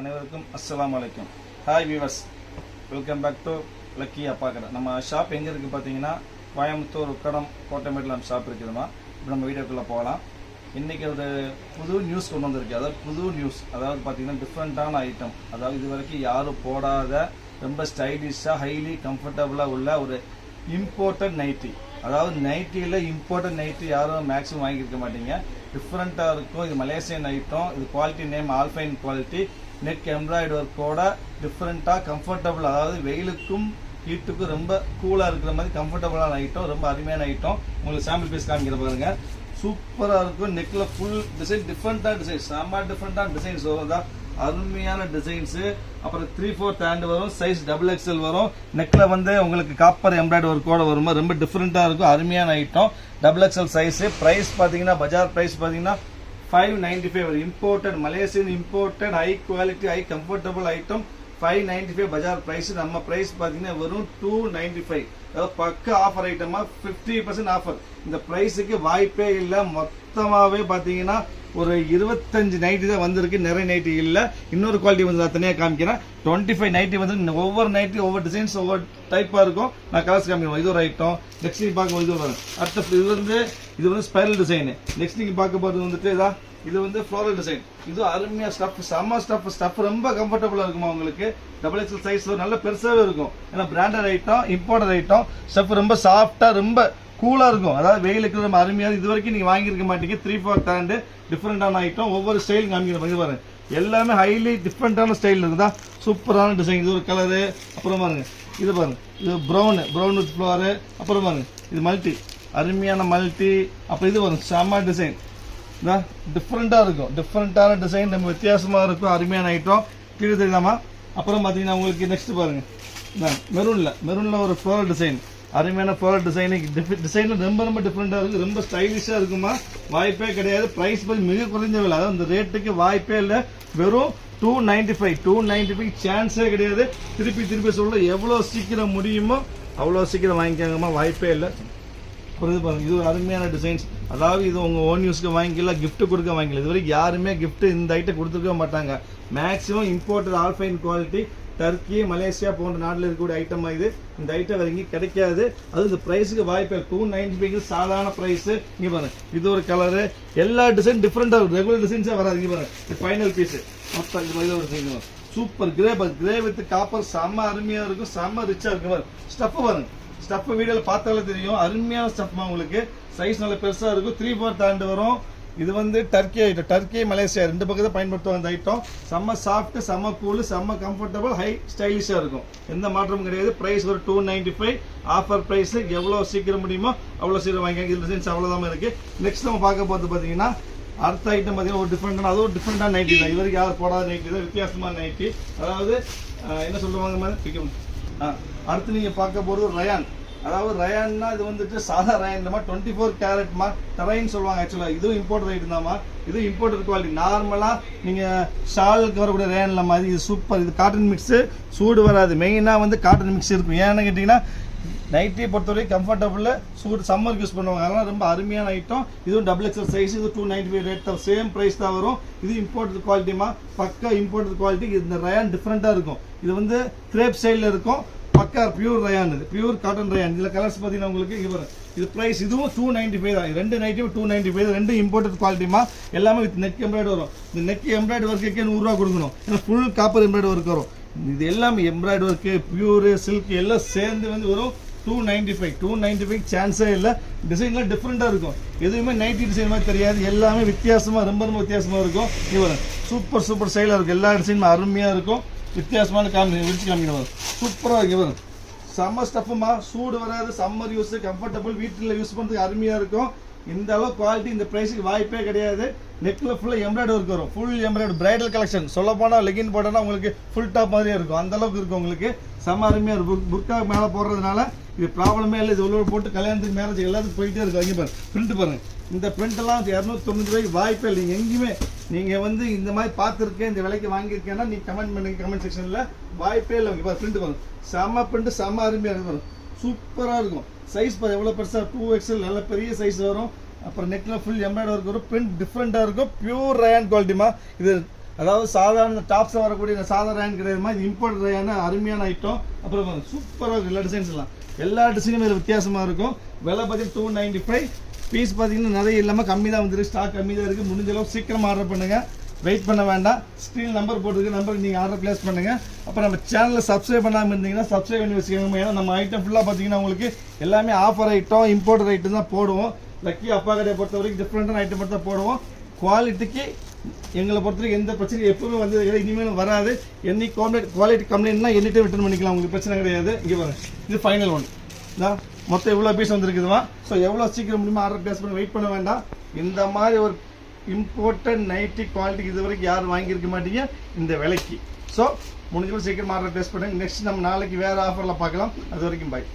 அனைவருக்கும் அஸ்லாம் வலைக்கும் hi viewers welcome back to lucky அப்பா கடை. நம்ம ஷாப் எங்கே இருக்குது பார்த்தீங்கன்னா கோயம்புத்தூர் உக்கடம் கோட்டமேட்டில் நம்ம ஷாப் இருக்குதுமா இப்போ நம்ம வீடியோக்குள்ளே போகலாம். இன்றைக்கி ஒரு புது நியூஸ் கொண்டு வந்திருக்கு. அதாவது புது நியூஸ் அதாவது பார்த்தீங்கன்னா டிஃப்ரெண்ட்டான ஐட்டம் அதாவது இது வரைக்கும் யாரும் போடாத ரொம்ப ஸ்டைலிஷாக ஹைலி கம்ஃபர்டபுளாக உள்ள ஒரு இம்போர்ட்டட் நைட்டி அதாவது நைட்டியில் இம்போர்ட்டட் நைட்டி யாரும் மேக்ஸிமம் வாங்கியிருக்க மாட்டீங்க. டிஃப்ரெண்ட்டாக இருக்கும். இது மலேசியன் ஐட்டம் இது quality name Alpine quality neck எம்ப்ராய்டு ஒர்க்கோட டிஃப்ரெண்ட்டாக கம்ஃபர்டபுள் அதாவது வெயிலுக்கும் ஹீட்டுக்கும் ரொம்ப கூலாக இருக்கிற மாதிரி கம்ஃபர்டபுளான ஐட்டம் ரொம்ப அருமையான ஐட்டம் உங்களுக்கு சாம்பிள் பீஸ் காமிக்கிற பாருங்க. சூப்பராக இருக்கும். நெக்கில் ஃபுல் டிசைன் டிஃப்ரெண்ட்டாக டிசைன் செம்ம டிஃப்ரெண்ட்டான டிசைன்ஸ் வரும் தான் அருமையான டிசைன்ஸு அப்புறம் த்ரீ ஃபோர்த் ஹேண்ட் வரும். சைஸ் டபுள் எக்ஸ்எல் வரும். நெக்கில் வந்து உங்களுக்கு காப்பர் எம்ப்ராய்டு ஒர்க்கோட வருமா? ரொம்ப டிஃப்ரெண்ட்டாக இருக்கும். அருமையான item double XL size price பார்த்தீங்கன்னா பஜார் ப்ரைஸ் பார்த்தீங்கன்னா five ninety five imported Malaysian imported high quality high comfortable item five ninety five பஜார் ப்ரைஸ் நம்ம ப்ரைஸ் பார்த்தீங்கன்னா வெறும் டூ நைன்டி ஃபைவ் அதாவது பக்க ஆஃபர் ஐட்டமாக ஃபிஃப்டி பர்சன்ட் ஆஃபர் இந்த ப்ரைஸுக்கு வாய்ப்பே இல்லை. மொத்தமாகவே பார்த்தீங்கன்னா ஒரு இருபத்தஞ்சு நைட்டி தான் வந்திருக்கு. நிறைய நைட்டி இல்லை. இன்னொரு குவாலிட்டி வந்து நான் தனியாக காமிக்கிறேன். டுவெண்ட்டி ஃபைவ் நைட்டி வந்து ஒவ்வொரு நைட்டி ஒவ்வொரு டிசைன்ஸ் ஒவ்வொரு டைப்பாக இருக்கும். நான் கலர்ஸ் காமிக்கிறேன். இது ஒரு ஐட்டம் நெக்ஸ்ட் நீங்கள் பார்க்க இது வரும் அடுத்த இது வந்து இது வந்து ஸ்பைரல் டிசைனு நெக்ஸ்ட் நீங்கள் பார்க்க போகிறது வந்துட்டு இதான் இது வந்து ஃப்ளோரல் டிசைன் இது அருமையாக ஸ்டஃப் செம்ம ஸ்டஃப் ஸ்டஃப் ரொம்ப கம்ஃபர்டபுளாக இருக்குமா உங்களுக்கு? டபுள் எக்ஸல் சைஸ் நல்ல பெருசாகவே இருக்கும். ஏன்னா branded item imported item stuff ரொம்ப சாஃப்டாக ரொம்ப கூலாக இருக்கும். அதாவது வெயிலுக்கு ரொம்ப அருமையாக இது வரைக்கும் நீங்கள் வாங்கியிருக்க மாட்டீங்க. த்ரீ ஃபோர் தேண்டு டிஃப்ரெண்டான ஐட்டம் ஒவ்வொரு ஸ்டைல் காமிக்கிற மாதிரி பாருங்கள் எல்லாமே ஹைலி டிஃப்ரெண்டான ஸ்டைல் இருக்குதா? சூப்பரான டிசைன் இது ஒரு கலரு அப்புறம் பாருங்க. இது பாருங்க. இது ப்ரௌனு ப்ரௌன் வித் ஃப்ளவரு அப்புறம் பாருங்க. இது மல்டி அருமையான மல்டி அப்புறம் இது வரும் செம்ம டிசைன் டிஃப்ரெண்ட்டாக இருக்கும். டிஃப்ரெண்ட்டான டிசைன் நம்ம வித்தியாசமாக இருக்கும் அருமையான ஐட்டம் கீழே தெரியலாமா அப்புறம் பார்த்தீங்கன்னா உங்களுக்கு நெக்ஸ்ட் பாருங்கள் மெரூனில் மெரூனில் ஒரு ஃப்ளோரல் டிசைன் அருமையான ஃப்ளோரல் டிசைனு டிசைனில் ரொம்ப ரொம்ப டிஃப்ரெண்ட்டாக இருக்குது ரொம்ப ஸ்டைலிஷாக இருக்குமா வாய்ப்பே கிடையாது. ப்ரைஸ் பற்றி மிக குறைஞ்ச விலை. அதாவது அந்த ரேட்டுக்கு வாய்ப்பே இல்லை. வெறும் two ninety five two ninety five சான்ஸே கிடையாது. திருப்பி திருப்பி சொல்ல எவ்வளோ சீக்கிரம் முடியுமோ அவ்வளோ சீக்கிரம் வாங்கிக்காங்கம்மா. வாய்ப்பே இல்லை. அப்புறம் இது பாருங்க. இது ஒரு அருமையான டிசைன்ஸ் அதாவது இது உங்கள் ஓன் யூஸ்க்கு வாங்கிக்கலாம் கிஃப்ட் கொடுக்க வாங்கிக்கலாம் இது வரைக்கும் யாருமே கிஃப்ட் இந்த ஐட்டம் கொடுத்துருக்க மாட்டாங்க. Maximum imported Alpine quality Turkey Malaysia போன்ற நாட்டில் இருக்கக்கூடிய ஐட்டமாக இது. இந்த ஐட்டம் வரைக்கும் எங்கேயும் கிடைக்காது. அது இந்த ப்ரைஸுக்கு வாய்ப்பு டூ நைன்டி ஃபைவ் சாதாரண ப்ரைஸு இங்கே பாருங்க. இது ஒரு கலரு எல்லா டிசைன் டிஃப்ரெண்டாக இருக்கும். ரெகுலர் டிசைன்ஸாக வராது. இங்கே பாருங்க. இது ஃபைனல் பீஸு மொத்தம் இது மாதிரி ஒரு design super grey grey with copper செம்ம அருமையாக இருக்கும். செம்ம ரிச்சாக இருக்கும். பாருங்க. ஸ்டஃப் பாருங்கள் ஸ்டஃப் வீடியோல பார்த்தாலே தெரியும். அருமையான ஸ்டஃப்மா உங்களுக்கு. சைஸ் நல்ல பெருசா இருக்கும். த்ரீ ஃபோர் தாண்டு வரும். இது வந்து டர்க்கி ஐட்டம் டர்க்கி மலேசியா ரெண்டு பக்கத்தை பயன்படுத்துவாங்க அந்த ஐட்டம் செம்ம சாஃப்ட் செம்ம கூல் செம்ம கம்ஃபர்டபுள் ஹை ஸ்டைலிஷா இருக்கும். எந்த மாற்றமும் கிடையாது. பிரைஸ் ஒரு two ninety five offer price எவ்வளோ சீக்கிரம் முடியுமோ அவ்வளோ சீக்கிரம் வாங்கிக்க இது டிசைன்ஸ் அவ்வளோதான் இருக்கு. நெக்ஸ்ட் நம்ம பார்க்க போகிறது பார்த்தீங்கன்னா அடுத்த ஐட்டம் பார்த்தீங்கன்னா ஒரு டிஃப்ரெண்டான அதுவும் டிஃப்ரெண்டான நைட்டி தான். இது வரைக்கும் யாரும் போடாத நைட்டி தான். வித்தியாசமான நைட்டி அதாவது என்ன சொல்லுவாங்க மாதிரி பிடிக்கும் அடுத்து நீங்கள் பார்க்க போகிறது ரயான். அதாவது ரயான்னா இது வந்துட்டு சாதா ரயான் இல்லாமல் டுவெண்ட்டி ஃபோர் கேரட்மா டரைன்னு சொல்லுவாங்க ஆக்சுவலாக இதுவும் இம்போர்ட் ரைட் தான்மா இது இம்போர்ட்டட் குவாலிட்டி நார்மலாக நீங்கள் ஷாலுக்கு வரக்கூடிய ரயான்ல இல்லாமல் இது சூப்பர் இது காட்டன் மிக்ஸு சூடு வராது. மெயினாக வந்து காட்டன் மிக்ஸ் இருக்கும். ஏன்னு கேட்டிங்கன்னா நைட்டியை பொறுத்தவரைக்கும் கம்ஃபர்டபுள் சூடு சம்மருக்கு யூஸ் பண்ணுவாங்க. அதெல்லாம் ரொம்ப அருமையான ஐட்டம் இதுவும் டபுள் எக்ஸல் சைஸ் இது டூ நைன்டி ஃபைவ் ரேட் தான். சேம் ப்ரைஸ் தான் வரும். இது இம்போர்ட்டட் குவாலிட்டிமா பக்கா இம்போர்ட்டட் குவாலிட்டி இந்த ரயான் டிஃப்ரெண்ட்டாக இருக்கும். இது வந்து கிரேப் ஸ்டைலில் இருக்கும். பக்கா பியூர் ரயான் இது. பியூர் காட்டன் ரயான் இதில் கலர்ஸ் பார்த்தீங்கன்னா உங்களுக்கு இங்கே இது ப்ரைஸ் இதுவும் டூ நைன்ட்டி ஃபைவ் தான். ரெண்டு நைட்டியும் டூ நைன்டி ஃபைவ் ரெண்டு இம்போர்ட்டட் குவாலிட்டிமா எல்லாமே வித் நெக் எம்ப்ராய்டு வரும். இந்த நெக் எம்ப்ராய்டு ஒர்க்குக்கே நூறுரூவா கொடுக்கணும். ஏன்னா ஃபுல் காப்பர் எம்ப்ராய்டு ஒர்க் வரும். இது எல்லாமே எம்ப்ராய்டு ஒர்க்கு பியூரு சில்க் எல்லாம் சேர்ந்து வந்து வரும். Two ninety five two ninety five சான்ஸே இல்லை டிசைன்லாம் டிஃப்ரெண்ட்டாக இருக்கும். எதுவுமே நைட்டி டிசைன் மாதிரி தெரியாது. எல்லாமே வித்தியாசமாக ரொம்ப ரொம்ப வித்தியாசமாக இருக்கும். இவர் சூப்பர் சூப்பர் ஸ்டைலாக இருக்கும். எல்லா டிசைனும் அருமையாக இருக்கும். வித்தியாசமான காமி விரிச்சு காமிக்கிறவர் சூப்பராக இருக்கும் இவர் செம்ம ஸ்டஃப்புமா சூடு வராது. சம்மர் யூஸ் கம்ஃபர்டபுள் வீட்டில் யூஸ் பண்ணுறதுக்கு அருமையாக இருக்கும். இந்த அளவு குவாலிட்டி இந்த ப்ரைஸுக்கு வாய்ப்பே கிடையாது. நெக்கில் ஃபுல்லாக எம்ப்ராய்டு ஒர்க் வரும். ஃபுல் எம்ப்ராய்டு பிரைடல் கலெக்ஷன் சொல்ல போனால் லெகின் போட்டோன்னா உங்களுக்கு ஃபுல் டாப் மாதிரியே இருக்கும். அந்த அளவுக்கு இருக்கும் உங்களுக்கு. செம்ம அருமையாக இருக்கும். புர்கா மேலே போடுறதுனால இது ப்ராப்ளமே இல்லை. இது உள்ள போட்டு கல்யாணத்துக்கு மேரேஜ் எல்லாத்துக்கும் போயிட்டே இருக்கும் இங்கே பாருங்க பிரிண்ட் பாருங்க. இந்த பிரிண்டெல்லாம் இரநூத்தொண்ணூறு ரூபாய் ரூபாய்க்கு வாய்ப்பே இல்லை. நீங்கள் எங்கேயுமே நீங்கள் வந்து இந்த மாதிரி பார்த்துருக்கேன் இந்த விலைக்கு வாங்கியிருக்கேன்னா நீ கமெண்ட் பண்ணுங்க கமெண்ட் செக்ஷனில் வாய்ப்பே இல்லை. இங்கே பாரு பிரிண்ட் பாருங்க. செம்ம பிரிண்ட் செம்ம அருமையாக இருக்கும் சூப்பராக இருக்கும். சைஸ் பாரு எவ்வளோ பெருசாக டூ எக்ஸல் நல்ல பெரிய சைஸ் வரும். அப்புறம் நெட்டில் ஃபுல் எம்ப்ராய்டர் ஒர்க் வரும். பிரிண்ட் டிஃப்ரெண்ட்டாக இருக்கும். பியூர் ரயான் குவாலிட்டிமா இது அதாவது சாதாரண டாப்ஸில் வரக்கூடிய சாதாரண ரேன் கிடையாது. மாதிரி இம்போர்ட் ரேனு அருமையான ஐட்டம் அப்புறம் சூப்பராக இருக்கும் எல்லா டிசைன்ஸ் எல்லாம். எல்லா டிசைனும் இதில் வித்தியாசமாக இருக்கும். விலை பார்த்தீங்கன்னா டூ நைன்டி ஃபைவ் பீஸ் பார்த்தீங்கன்னா நிறைய இல்லாமல் கம்மி தான் வந்துருக்கு. ஸ்டாக் கம்மி தான் இருக்குது முடிஞ்ச அளவு சீக்கிரம் ஆர்டர் பண்ணுங்கள் வெயிட் பண்ண வேண்டாம். ஸ்க்ரீன் நம்பர் போட்டுருக்கு. நம்பருக்கு நீங்கள் ஆர்டர் ப்ளேஸ் பண்ணுங்கள் அப்புறம் நம்ம சேனலில் சப்ஸ்கிரைப் பண்ணாமல் இருந்தீங்கன்னா சப்ஸ்கிரைப் பண்ணி வச்சுக்கோங்க. ஏன்னா நம்ம ஐட்டம் ஃபுல்லாக பார்த்தீங்கன்னா உங்களுக்கு எல்லாமே ஆஃபர் ஐட்டம் இம்போர்ட் ஐட்டம் தான் போடுவோம். லக்கி அப்பா கடையை பொறுத்த வரைக்கும் டிஃப்ரெண்ட்டான ஐட்டம் மட்டும் தான் போடுவோம். குவாலிட்டிக்கு எங்களை பொறுத்தவரைக்கும் எந்த பிரச்சனையும் எப்பவுமே வந்தது கிடையாது இனிமேலும் வராது. என்னை கம்ப்ளைண்ட் குவாலிட்டி கம்ப்ளைண்ட்னா எண்ணி ரிட்டர்ன் பண்ணிக்கலாம். உங்களுக்கு பிரச்சனை கிடையாது. இங்கே பாருங்க. இது ஃபைனல் ஒன் தான் மொத்தம் எவ்வளோ பீஸ் வந்திருக்குதுமா? ஸோ எவ்வளோ சீக்கிரம் முடியுமோ ஆர்டர் பிளேஸ் பண்ணி வெயிட் பண்ண வேண்டாம். இந்த மாதிரி ஒரு இம்பார்ட்டன்ட் நைட்டி குவாலிட்டிக்கு இது வரைக்கும் யாரும் வாங்கியிருக்க மாட்டீங்க. இந்த விலைக்கு. ஸோ முடிஞ்சவரை சீக்கிரம் ஆர்டர் பிளேஸ் பண்ணுங்க. நெக்ஸ்ட் நம்ம நாளைக்கு வேறு ஆஃபரில் பார்க்கலாம். அது வரைக்கும் பாய்